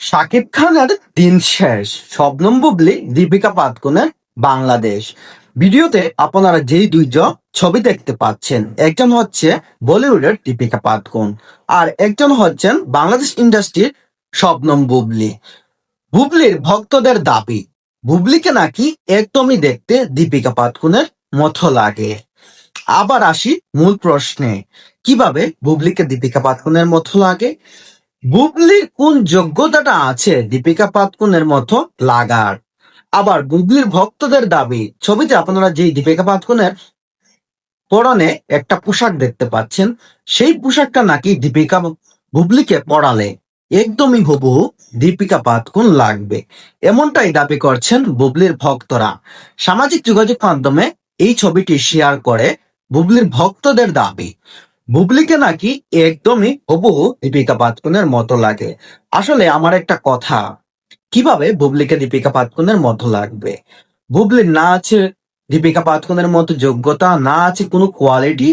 শাকিব খানের দিন শেষ। শবনম বুবলি, দীপিকা পাদকোনের বাংলাদেশ। ভিডিওতে আপনারা যেই দুইজন ছবি দেখতে পাচ্ছেন, একজন হচ্ছে বলিউডের দীপিকা পাদকোন আর একজন হচ্ছেন বাংলাদেশ ইন্ডাস্ট্রির শবনম বুবলি। বুবলির ভক্তদের দাবি, বুবলিকে নাকি একদমই দেখতে দীপিকা পাদকোনের মতো লাগে। আবার আসি মূল প্রশ্নে, কীভাবে বুবলিকে দীপিকা পাদকোনের মতো লাগে? বুবলির কোন যোগ্যতাটা আছে দীপিকা পাদকোনের মতো লাগার? আবার বুবলির ভক্তদের দাবি, ছবিতে আপনারা যে দীপিকা পাদকোনের পরনে একটা পোশাক দেখতে পাচ্ছেন, সেই পোশাকটা নাকি দীপিকা বুবলিকে পড়ালে একদমই হুবহু দীপিকা পাদকোন লাগবে। এমনটাই দাবি করছেন বুবলির ভক্তরা। সামাজিক যোগাযোগ মাধ্যমে এই ছবিটি শেয়ার করে বুবলির ভক্তদের দাবি। বুবলিকে নাকি একদমই হবু দীপিকা পাতকুনের মতো লাগে। আসলে আমার একটা কথা, কীভাবে বুবলিকে দীপিকা পাতকুনের মতো লাগবে? বুবলির না আছে দীপিকা পাতকুনের মতো যোগ্যতা, না আছে কোনো কোয়ালিটি